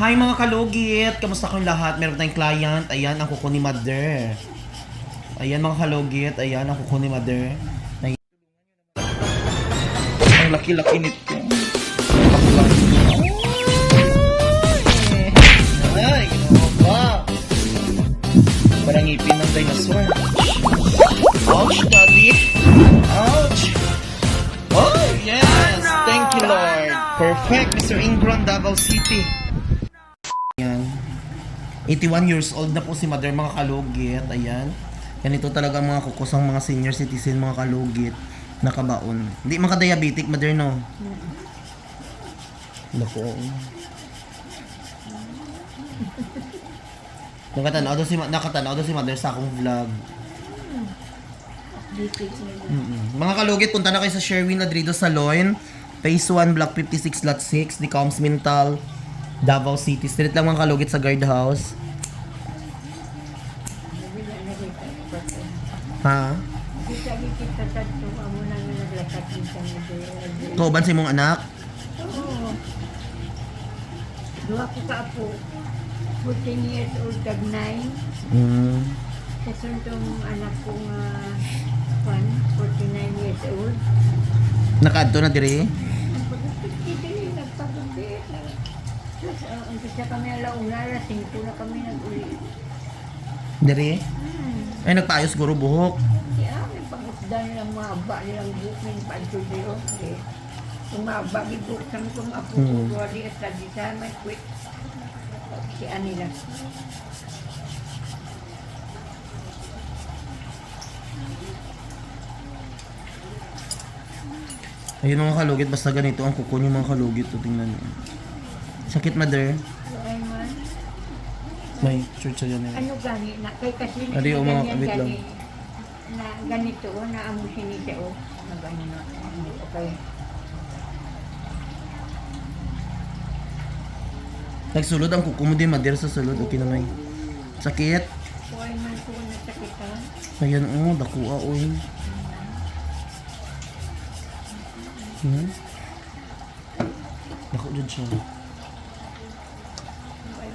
Hi mga kalugit! Kamusta kayong lahat? Meron tayong client. Ayan, ang kuko ni Mother. Ayan mga kalugit. Ayan, ang kuko ni Mother. Ay- Ang laki-laki nito. Ay, ba? Parang ngipin ng dinosaur. Ouch, daddy. Ouch. Oh, yes. Thank you, Lord. Perfect, Mr. Ingron, Davao City. Ayan. 81 years old na po si Mother mga kalugit. Ayan. Ganito talaga mga kukusang mga senior citizen mga kalugit. Nakabaon. Hindi maka-diabetic, Mother, no? Naku. Nakatanaw daw si, nakatanaw daw si Mother sa akong vlog. Mm-mm. Mga kalugit, punta na kayo sa Sherwin Ladrido Salon. Phase 1, Block 56, Lot 6, The Coms Mintal, Davao City. Street lang mga kalugit sa guardhouse. Ha? Kita kita tatlo amo na nga naglakat kita mo doon. Kauban sa imong anak? Oo. Duha ko ka apo. 14 years old kag 9. Hmm. Kasi itong anak ko nga one, 49 years old. Nakaadto na. Tapos uh, ang kasi kami alauna, alas 5 na kami nag-uli. Dire? Hmm. Ay, nagpaayos guro buhok. Kaya may pangusda nilang mahaba nilang buhok ng pagtudiro. Okay. Kung mahaba, gibuk sa mga kung apo ko, Hmm. mm. di at sa may quick. Si Anila. Ayun mga kalugit, basta ganito ang kuko niyo mga kalugit. O, tingnan niyo. Sakit, mother? Man, May shirt sa yan. eh. ano gani na kay kasi Adi, o, mga ganyan kabit lang. na ganito o na amo sinisa o na gani na hindi okay Nagsulod ang kuko mo din, mother, sa sulod. Okay na may. Sakit? Kuhay man ko na sakitan Ayan, oh, dakua, oy. Hmm? Dako dyan siya.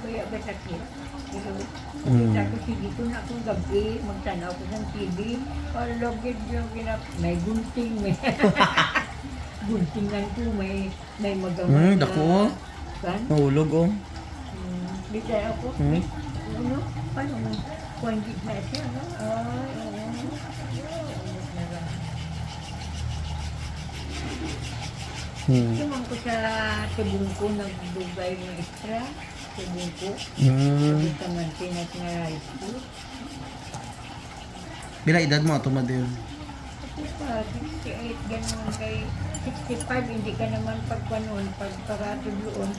Ay baya ba sakit pero Mm. Ko sige ko na akong gabi, magtanaw ko ng TV. Palogid yung ginap, may gunting, may guntingan ko, may may magamot Mm, dako. Kan? Nahulog, oh. Hmm, di tayo ako. Hmm? Ano? Paano mo? Kwangit na siya, no? Ay, oo. Hmm. Tumang ko sa tubong ko, nagdugay ng extra. Ko. Hmm. Sabi ka man, pinat na rice ko. Bila edad mo ito, mother? Kasi pa, 68, ganun kay 65, hindi ka naman pagpanon, pagpakatuluon.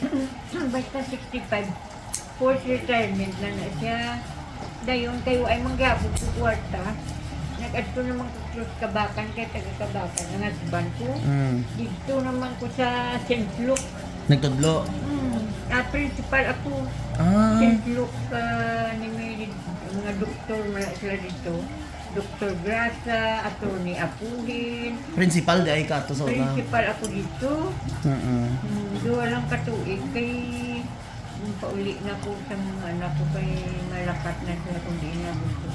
Basta 65, forced retirement na na siya. Dayon kayo ay manggabog ko kwarta. Nag-adto naman ko cross kabakan kay taga-kabakan ang husband ko. Hmm. Dito naman ko sa St. Luke. Nagtudlo. Hmm. Ah, principal ako. Ah. St. Luke uh, ni mga doktor na sila dito. Dr. Grasa, Attorney Apuhin, Principal di ay ka to sa una. principal ako dito. Mm-mm. Hmm, Duwa lang katuig kay pauli na ko sa mga anak ko kay malakat na sila kung di na gusto.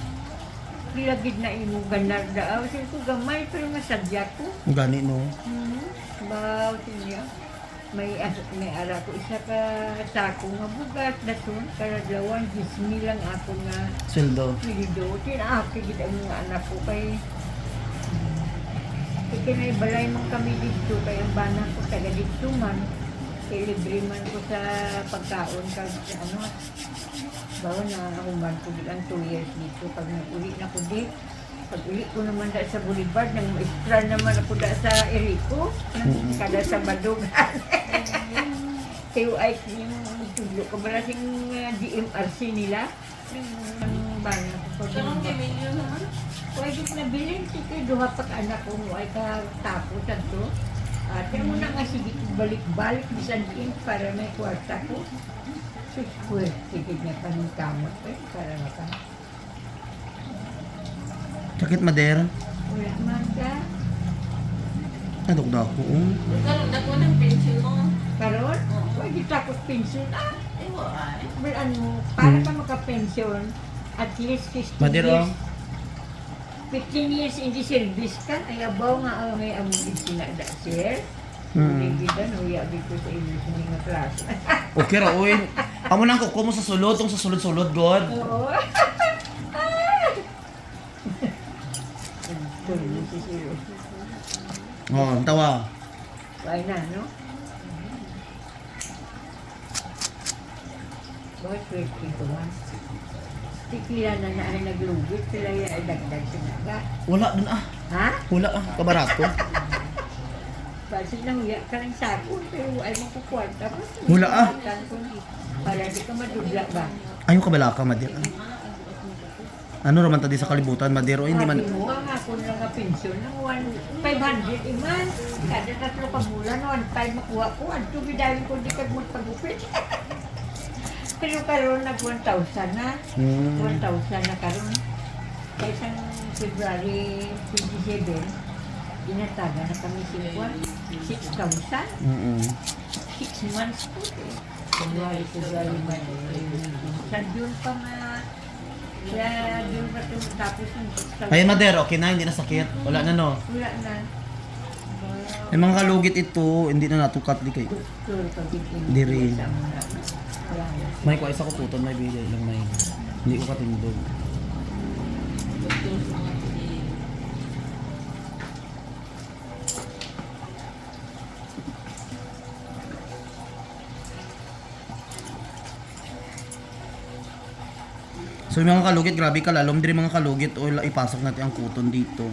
Lagid na imo ganar daaw. Sige ko gamay pero masadya ko. Gani no. Hmm. Baw siya. May may ara ko isa ka sako nga bugas dason karadlawan gismi lang ako nga Sweldo. Pilido, tinaaki gid ang mga anak ko kay na balay man kami dito kay ang bana ko taga dito man. Kay libre man ko sa pagkaon kag ano. Bawa na ako man ko lang 2 years dito pag nag-uli na ko di. Pag uli ko naman da sa Boulevard, nang extra naman ako da sa Erico, nang Mm-mm. kada sa Badugan. Kayo ay yung tudlo ko ba sing uh, DMRC nila? Ang bana ko pag Pwede ko nabilin, sige, duha pa anak ko, ay ka tapo sa to. At uh, mo na nga sige balik-balik, bisan din, para may kwarta ko. Sus, pwede, sige niya pa ng kamot, eh, para maka. Sakit, mother. Wala man ka. Nadok na ako. oh. Karon dako ng pension mo. Karon, pwede tapos pension ah. Well, ano, para ka maka-pension, at least 15 Madero. years. 15 years in the service ka, ay abaw nga ang may amulid sila da, sir. Mm. Hindi kita, no, yabi ko sa inyo sa mga class. Okay ra, oy. Amo nang ko mo sa sulod, tong sa sulod-sulod, God. Oo. Tuloy si Sir. Oh, ang tawa. Why na, no? Bakit pwede ito man? Tikila na na ay naglugit, sila yung ay dagdag sinaga. Wala dun ah. Ha? Wala ah, kabarato. Kasi nahuya ka ng sako, pero ay magkukwarta pa. Wala, ah. Para di ka madugla ba? Ayaw ka bala ka, Madir. Ano raman tadi sa kalibutan, Madero? Hindi man... Sabi mo, ako lang nga pensyon ng 1,500 iman. Kada tatlo ka bulan, 1,500 makuha ko. Ang tubidawin ko, di ka magpagupit. Pero karon nag 1,000 na. Hmm. 1,000 na karon. Sa isang February 27, dinataga na kami silkwan. 6,000. Mm-mm. 6 months po. eh. February, February, April, Sa June pa nga. Kaya June pa tapos yung 6,000. Ayun, Madero, okay na, hindi na sakit. Wala na, no? Wala na. Yung mga kalugit ito, hindi na natukat di pag-ibig. Di rin. May ko isa ko puton, may bigay lang may. Hindi ko katindog. So yung mga kalugit, grabe ka lalom din mga kalugit o ipasok natin ang kuton dito.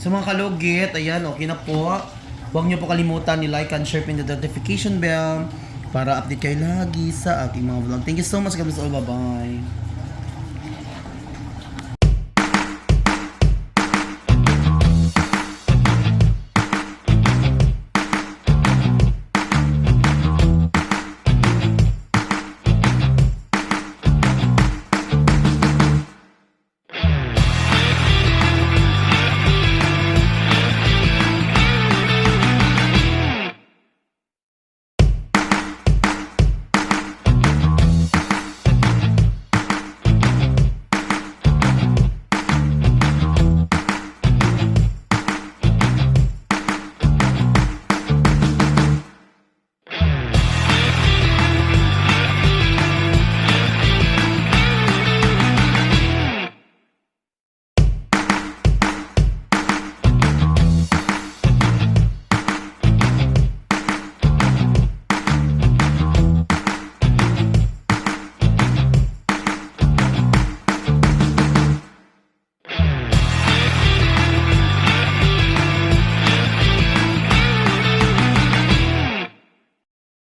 Sa mga kalugit, ayan, okay na po. Huwag niyo po kalimutan ni like and share pin the notification bell para update kayo lagi sa aking mga vlog. Thank you so much. God bless all. Bye-bye.